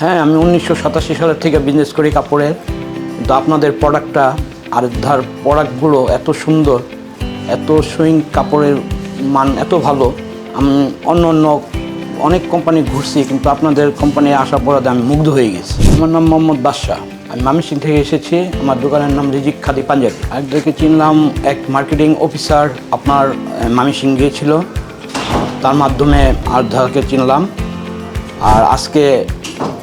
হ্যাঁ আমি উনিশশো সাতাশি সালের থেকে বিজনেস করি কাপড়ের। কিন্তু আপনাদের প্রোডাক্টটা আর ধার প্রোডাক্টগুলো এত সুন্দর, এত সুইং কাপড়ের মান এত ভালো, আমি অন্য অন্য অনেক কোম্পানি ঘুরছি, কিন্তু আপনাদের কোম্পানি আসার পরে আমি মুগ্ধ হয়ে গেছি। আমার নাম মোহাম্মদ বাদশাহ। আমি মামিসিং থেকে এসেছি, আমার দোকানের নাম রিজিক খাদি পাঞ্জাবি। একদিকে চিনলাম, এক মার্কেটিং অফিসার আপনার মামিসিং গিয়েছিল। তার মাধ্যমে আর্ধাকে চিনলাম। আর আজকে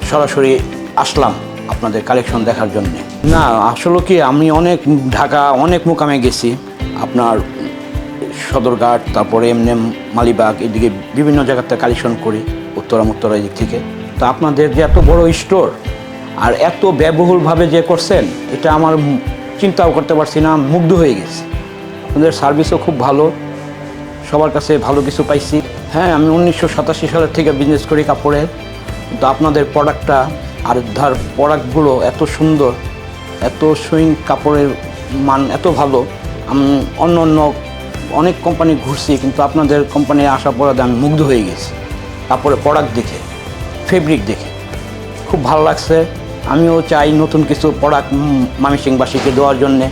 সরাসরি আসলাম আপনাদের কালেকশন দেখার জন্য। না, আসলে কি, আমি অনেক ঢাকা, অনেক মোকামে গেছি। আপনার সদরঘাট, তারপরে এমনি মালিবাগ, এদিকে বিভিন্ন জায়গাতে কালেকশন করি, উত্তরা উত্তরা দিক থেকে। তো আপনাদের যে এত বড় স্টোর আর এত ব্যয়বহুলভাবে যে করছেন, এটা আমার চিন্তাও করতে পারছি না, মুগ্ধ হয়ে গেছি। আপনাদের সার্ভিসও খুব ভালো, সবার কাছে ভালো কিছু পাইছি। হ্যাঁ আমি উনিশশো সাতাশি সালের থেকে বিজনেস করি কাপড়ের কিন্তু আপনাদের প্রোডাক্টটা আর ধার প্রোডাক্টগুলো এত সুন্দর, এত সুইং কাপড়ের মান এত ভালো, আমি অন্য অন্য অনেক কোম্পানি ঘুরছি, কিন্তু আপনাদের কোম্পানি আসার পরে আমি মুগ্ধ হয়ে গেছি। কাপড়ের প্রোডাক্ট দেখে ফেব্রিক দেখে। খুব ভালো লাগছে। আমিও চাই নতুন কিছু প্রোডাক্ট মামিসিংবাসীকে দেওয়ার জন্যে।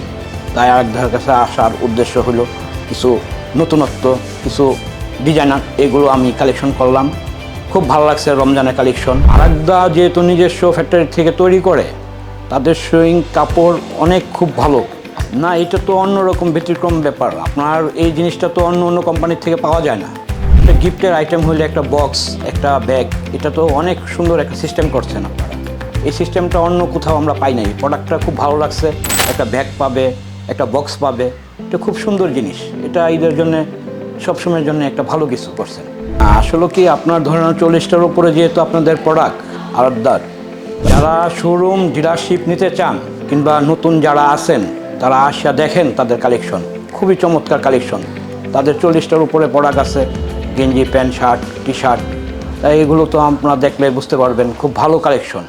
তাই আরেকধার কাছে আসার উদ্দেশ্য হলো কিছু নতুনত্ব, কিছু ডিজাইনার, এগুলো আমি কালেকশন করলাম। খুব ভালো লাগছে রমজানের কালেকশন আরেকদা যেহেতু নিজস্ব ফ্যাক্টরি থেকে তৈরি করে, তাদের সুইং কাপড় অনেক খুব ভালো। না, এটা তো অন্যরকম ব্যতিক্রম ব্যাপার। আপনার এই জিনিসটা তো অন্য অন্য কোম্পানির থেকে পাওয়া যায় না। একটা গিফটের আইটেম হলে একটা বক্স একটা ব্যাগ এটা তো অনেক সুন্দর একটা সিস্টেম করছেন আপনারা। এই সিস্টেমটা অন্য কোথাও আমরা পাই নাই। প্রোডাক্টটা খুব ভালো লাগছে। একটা ব্যাগ পাবে, একটা বক্স পাবে। এটা খুব সুন্দর জিনিস। এটা ঈদের জন্য সবসময়ের জন্য একটা ভালো কিছু করছেন। আসলে কি আপনার ধরেন চল্লিশটার উপরে যেহেতু আপনাদের প্রোডাক্ট আলাদার যারা শোরুম ডিলারশিপ নিতে চান কিংবা নতুন যারা আছেন, তারা আসিয়া দেখেন তাদের কালেকশন খুবই চমৎকার কালেকশন তাদের চল্লিশটার উপরে প্রোডাক্ট আছে, গেঞ্জি, প্যান্ট, শার্ট টি শার্ট এগুলো তো আপনারা দেখলে বুঝতে পারবেন, খুব ভালো কালেকশন